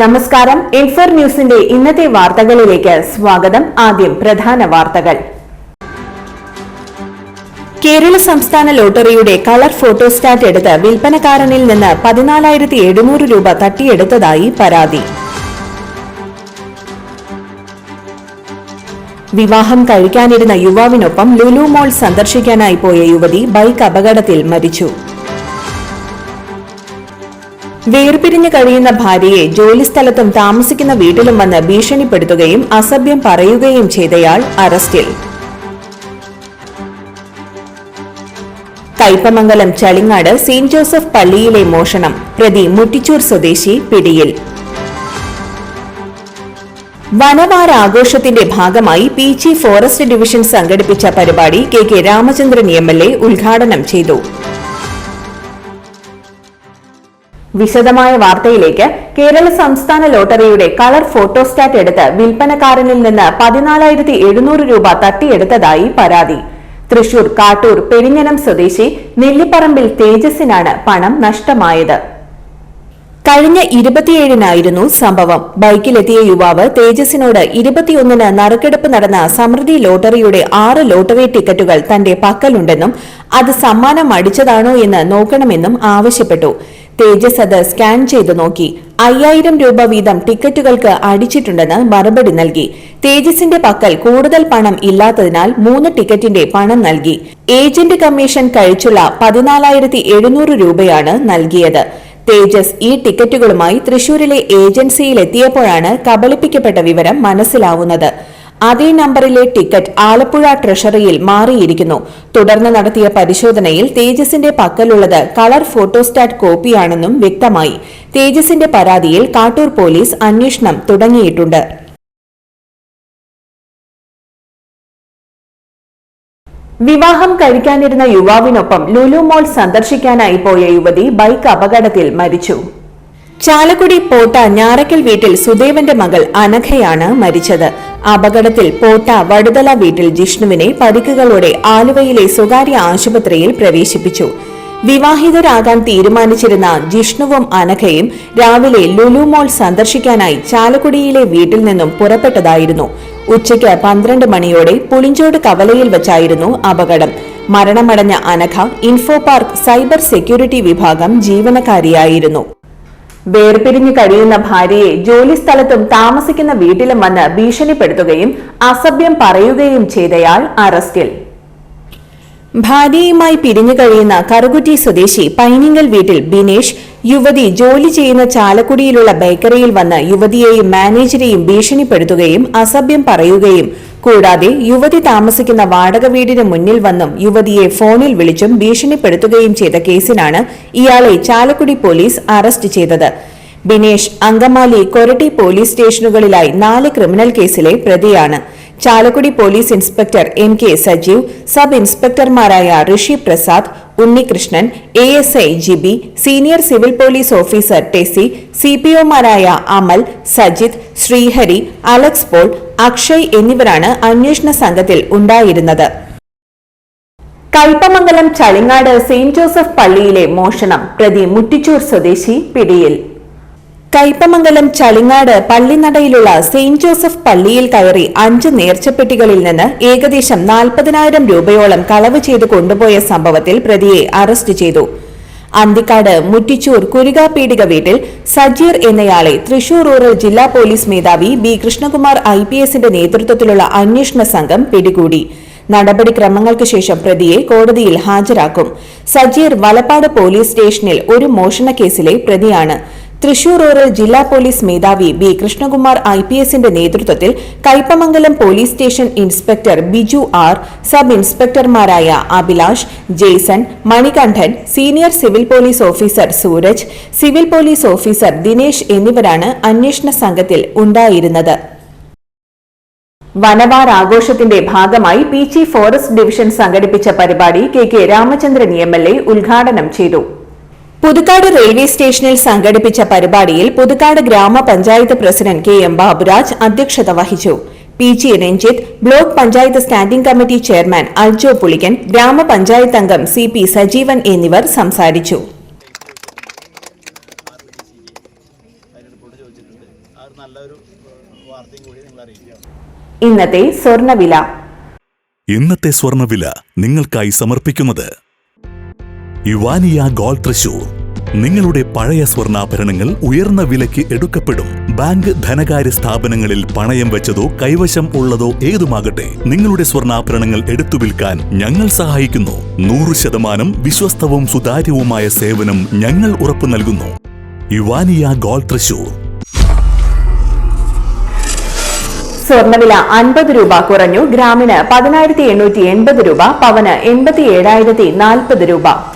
നമസ്കാരം. ഇൻഫർ ന്യൂസിന്റെ ഇന്നത്തെ വാർത്തകളിലേക്ക് സ്വാഗതം. ആദ്യം പ്രധാന വാർത്തകൾ. കേരള സംസ്ഥാന ലോട്ടറിയുടെ കളർ ഫോട്ടോസ്റ്റാറ്റ് എടുത്ത് വിൽപ്പനക്കാരനിൽ നിന്ന് പതിനാലായിരത്തി എഴുന്നൂറ് രൂപ തട്ടിയെടുത്തതായി പരാതി. വിവാഹം കഴിക്കാനിരുന്ന യുവാവിനൊപ്പം ലുലു മോൾ സന്ദർശിക്കാനായി പോയ യുവതി ബൈക്ക് അപകടത്തിൽ മരിച്ചു. വേർപിരിഞ്ഞു കഴിയുന്ന ഭാര്യയെ ജോലിസ്ഥലത്തും താമസിക്കുന്ന വീട്ടിലും വന്ന് ഭീഷണിപ്പെടുത്തുകയും അസഭ്യം പറയുകയും ചെയ്തയാൾ അറസ്റ്റിൽ. കൈപ്പമംഗലം ചളിങ്ങാട് സെന്റ് ജോസഫ് പള്ളിയിലെ മോഷണം. പ്രതി മുട്ടിച്ചൂർ സ്വദേശി പിടിയിൽ. വനവാരാഘോഷത്തിന്റെ ഭാഗമായി പീച്ചി ഫോറസ്റ്റ് ഡിവിഷൻ സംഘടിപ്പിച്ച പരിപാടി K K Ramachandran M L A ഉദ്ഘാടനം ചെയ്തു. വിശദമായ വാർത്തയിലേക്ക് കേരള സംസ്ഥാന ലോട്ടറിയുടെ കളർ ഫോട്ടോസ്റ്റാറ്റ് എടുത്ത് വിൽപ്പനക്കാരനിൽ നിന്ന് പതിനാലായിരത്തി എഴുന്നൂറ് രൂപ തട്ടിയെടുത്തതായി പരാതി. തൃശൂർ കാട്ടൂർ പെരിഞ്ഞനം സ്വദേശി നെല്ലിപ്പറമ്പിൽ തേജസിനാണ് പണം നഷ്ടമായത്. കഴിഞ്ഞ ഇരുപത്തിയേഴിനായിരുന്നു സംഭവം. ബൈക്കിലെത്തിയ യുവാവ് തേജസിനോട് ഇരുപത്തിയൊന്നിന് നറുക്കെടുപ്പ് നടന്ന സമൃദ്ധി ലോട്ടറിയുടെ ആറ് ലോട്ടറി ടിക്കറ്റുകൾ തന്റെ പക്കലുണ്ടെന്നും അത് സമ്മാനം അടിച്ചതാണോ എന്ന് നോക്കണമെന്നും ആവശ്യപ്പെട്ടു. തേജസ് അത് സ്കാൻ ചെയ്തു നോക്കി. അയ്യായിരം രൂപ വീതം ടിക്കറ്റുകൾക്ക് അടിച്ചിട്ടുണ്ടെന്ന് മറുപടി നൽകി. തേജസിന്റെ പക്കൽ കൂടുതൽ പണം ഇല്ലാത്തതിനാൽ മൂന്ന് ടിക്കറ്റിന്റെ പണം നൽകി. ഏജന്റ് കമ്മീഷൻ കഴിച്ചുള്ള പതിനാലായിരത്തി എഴുന്നൂറ് രൂപയാണ് നൽകിയത്. തേജസ് ഈ ടിക്കറ്റുകളുമായി തൃശൂരിലെ ഏജൻസിയിലെത്തിയപ്പോഴാണ് കബളിപ്പിക്കപ്പെട്ട വിവരം മനസ്സിലാവുന്നത്. അതേ നമ്പറിലെ ടിക്കറ്റ് ആലപ്പുഴ ട്രഷറിയിൽ മാറിയിരിക്കുന്നു. തുടർന്ന് നടത്തിയ പരിശോധനയിൽ തേജസിന്റെ പക്കലുള്ളത് കളർ ഫോട്ടോസ്റ്റാറ്റ് കോപ്പിയാണെന്നും വ്യക്തമായി. തേജസിന്റെ പരാതിയിൽ കാട്ടൂർ പോലീസ് അന്വേഷണം തുടങ്ങിയിട്ടുണ്ട്. വിവാഹം കഴിക്കാനിരുന്ന യുവാവിനൊപ്പം ലുലു മോൾ സന്ദർശിക്കാനായി പോയ യുവതി ബൈക്ക് അപകടത്തിൽ മരിച്ചു. ചാലക്കുടി പോട്ട ഞാറക്കൽ വീട്ടിൽ സുദേവന്റെ മകൾ അനഘയാണ് മരിച്ചത്. അപകടത്തിൽ പോട്ട വടുതല വീട്ടിൽ ജിഷ്ണുവിനെ പരിക്കുകളോടെ ആലുവയിലെ സ്വകാര്യ ആശുപത്രിയിൽ പ്രവേശിപ്പിച്ചു. വിവാഹിതരാകാൻ തീരുമാനിച്ചിരുന്ന ജിഷ്ണുവും അനഘയും രാവിലെ ലുലു മോൾ സന്ദർശിക്കാനായി ചാലക്കുടിയിലെ വീട്ടിൽ നിന്നും പുറപ്പെട്ടതായിരുന്നു. ഉച്ചയ്ക്ക് പന്ത്രണ്ട് മണിയോടെ പുളിഞ്ചോട് കവലയിൽ വച്ചായിരുന്നു അപകടം. മരണമടഞ്ഞ Anagha info park cyber security വിഭാഗം ജീവനക്കാരിയായിരുന്നു. വേർപിരിഞ്ഞു കഴിയുന്ന ഭാര്യയെ ജോലിസ്ഥലത്തും താമസിക്കുന്ന വീട്ടിലും വന്ന് ഭീഷണിപ്പെടുത്തുകയും അസഭ്യം പറയുകയും ചെയ്തയാൾ അറസ്റ്റിൽ. ഭാര്യയുമായി പിരിഞ്ഞു കഴിയുന്ന കറുകുറ്റി സ്വദേശി പൈനിങ്ങൽ വീട്ടിൽ ബിനേഷ് യുവതി ജോലി ചെയ്യുന്ന ചാലക്കുടിയിലുള്ള ബേക്കറിയിൽ വന്ന് യുവതിയെയും മാനേജരെയും ഭീഷണിപ്പെടുത്തുകയും അസഭ്യം പറയുകയും കൂടാതെ യുവതി താമസിക്കുന്ന വാടക വീടിന് മുന്നിൽ വന്നും യുവതിയെ ഫോണിൽ വിളിച്ചും ഭീഷണിപ്പെടുത്തുകയും ചെയ്ത കേസിലാണ് ഇയാളെ ചാലക്കുടി പോലീസ് അറസ്റ്റ് ചെയ്തത്. ബിനേഷ് അങ്കമാലി കൊരട്ടി പോലീസ് സ്റ്റേഷനുകളിലായി നാല് ക്രിമിനൽ കേസിലെ പ്രതിയാണ്. Chalakudy police inspector M K Sajeev sub ഇൻസ്പെക്ടർമാരായ Rishi Prasad Unnikrishnan A S I Jibi senior civil police officer Tessy C P ഒമാരായ Amal Sajith Sreehari Alex Paul Akshay എന്നിവരാണ് അന്വേഷണ സംഘത്തിൽ ഉണ്ടായിരുന്നത്. കൽപ്പമംഗലം ചളിങ്ങാട് സെന്റ് ജോസഫ് പള്ളിയിലെ മോഷണം പ്രതി മുട്ടിച്ചൂർ സ്വദേശി പിടിയിൽ. കയ്പമംഗലം ചളിങ്ങാട് പള്ളിനടയിലുള്ള സെയിന്റ് ജോസഫ് പള്ളിയിൽ കയറി അഞ്ച് നേർച്ചപ്പെട്ടികളിൽ നിന്ന് ഏകദേശം നാൽപ്പതിനായിരം രൂപയോളം കളവ് ചെയ്ത് കൊണ്ടുപോയ സംഭവത്തിൽ പ്രതിയെ അറസ്റ്റ് ചെയ്തു. അന്തിക്കാട് മുറ്റിച്ചൂർ കുരുകാപീടിക വീട്ടിൽ സജീർ എന്നയാളെ തൃശൂർ റൂറൽ ജില്ലാ പോലീസ് മേധാവി ബി കൃഷ്ണകുമാർ ഐ പി എസിന്റെ നേതൃത്വത്തിലുള്ള അന്വേഷണ സംഘം പിടികൂടി. നടപടിക്രമങ്ങൾക്ക് ശേഷം പ്രതിയെ കോടതിയിൽ ഹാജരാക്കും. സജീർ വലപ്പാട് പോലീസ് സ്റ്റേഷനിൽ ഒരു മോഷണ കേസിലെ പ്രതിയാണ്. തൃശൂർ റൂറൽ ജില്ലാ പോലീസ് മേധാവി ബി കൃഷ്ണകുമാർ ഐ പി എസിന്റെ നേതൃത്വത്തിൽ Kaipamangalam police station inspector Biju R sub ഇൻസ്പെക്ടർമാരായ Abhilash Jaison Manikandan senior civil police officer Suraj civil police officer Dinesh എന്നിവരാണ് അന്വേഷണ സംഘത്തിൽ ഉണ്ടായിരുന്നത്. വനവാർ ആഘോഷത്തിന്റെ ഭാഗമായി പീച്ചി ഫോറസ്റ്റ് ഡിവിഷൻ സംഘടിപ്പിച്ച പരിപാടി K K Ramachandran M L A ഉദ്ഘാടനം ചെയ്തു. പുതുക്കാട് റെയിൽവേ സ്റ്റേഷനിൽ സംഘടിപ്പിച്ച പരിപാടിയിൽ പുതുക്കാട് ഗ്രാമപഞ്ചായത്ത് പ്രസിഡന്റ് കെ എം ബാബുരാജ് അധ്യക്ഷത വഹിച്ചു. P G Ranjith block panchayat standing committee chairman Aljo Pulikkan ഗ്രാമപഞ്ചായത്ത് അംഗം സി പി സജീവൻ എന്നിവർ സംസാരിച്ചു. ഇന്നത്തെ സ്വർണവില. ഇന്നത്തെ സ്വർണവില നിങ്ങൾക്കായി സമർപ്പിക്കുന്നത് യുവാനിയ ഗോൾ തൃശൂർ. നിങ്ങളുടെ പഴയ സ്വർണാഭരണങ്ങൾ ഉയർന്ന വിലയ്ക്ക് എടുക്കപ്പെടും. ബാങ്ക് ധനകാര്യ സ്ഥാപനങ്ങളിൽ പണയം വെച്ചതോ കൈവശം ഉള്ളതോ ഏതുമാകട്ടെ നിങ്ങളുടെ സ്വർണാഭരണങ്ങൾ എടുത്തു വിൽക്കാൻ ഞങ്ങൾ സഹായിക്കുന്നു. നൂറ് ശതമാനം വിശ്വസ്തവും സുതാര്യവുമായ സേവനം ഞങ്ങൾ ഉറപ്പു നൽകുന്നു. യുവാനിയ ഗോൾഡ് തൃശൂർ. സ്വർണവില അൻപത് രൂപ കുറഞ്ഞു. ഗ്രാമിന് പതിനായിരത്തി എണ്ണൂറ്റി എൺപത് രൂപ പവന് എൺപത്തി ഏഴായിരത്തി നാൽപ്പത് രൂപ.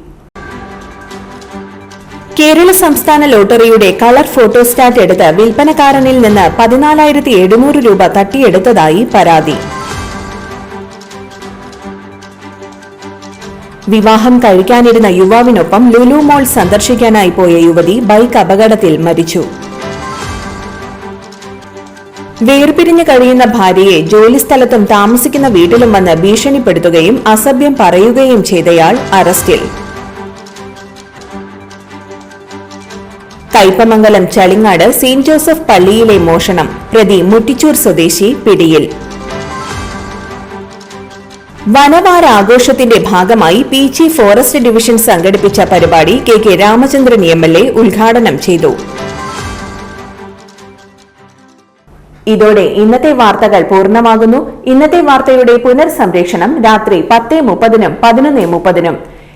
കേരള സംസ്ഥാന ലോട്ടറിയുടെ കളർ ഫോട്ടോസ്റ്റാറ്റ് എടുത്ത് വിൽപ്പനക്കാരനിൽ നിന്ന് പതിനാലായിരത്തി എഴുന്നൂറ് രൂപ തട്ടിയെടുത്തതായി പരാതി. വിവാഹം കഴിക്കാനിരുന്ന യുവാവിനൊപ്പം ലുലു മോൾ സന്ദർശിക്കാനായി പോയ യുവതി ബൈക്ക് അപകടത്തിൽ മരിച്ചു. വേർപിരിഞ്ഞു കഴിയുന്ന ഭാര്യയെ ജോലിസ്ഥലത്തും താമസിക്കുന്ന വീട്ടിലും വന്ന് ഭീഷണിപ്പെടുത്തുകയും അസഭ്യം പറയുകയും ചെയ്തയാൾ അറസ്റ്റിൽ. കയ്പമംഗലം ചളിങ്ങാട് സെന്റ് ജോസഫ് പള്ളിയിലെ മോഷണം. പ്രതി മുട്ടിച്ചൂർ സ്വദേശി പിടിയിൽ. വനവാരാഘോഷത്തിന്റെ ഭാഗമായി പീച്ചി ഫോറസ്റ്റ് ഡിവിഷൻ സംഘടിപ്പിച്ച പരിപാടി K K Ramachandran M L A ഉദ്ഘാടനം ചെയ്തു. ഇതോടെ ഇന്നത്തെ വാർത്തകൾ പൂർണമാകുന്നു. ഇന്നത്തെ വാർത്തയുടെ പുനർസംപ്രേഷണം രാത്രി പത്ത് മുപ്പതിനും പതിനൊന്ന് മുപ്പതിനും.